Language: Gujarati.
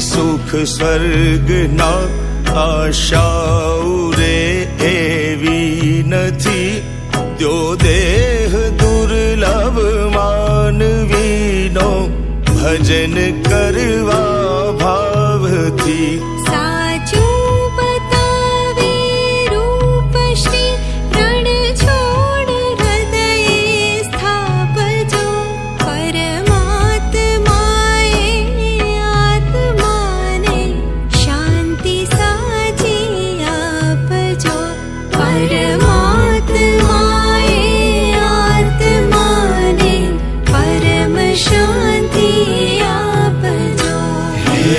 સુખ સ્વર્ગના આશાઓ રે એવી નથી. ત્યો દેહ દુર્લભ માનવીનો ભજન કરી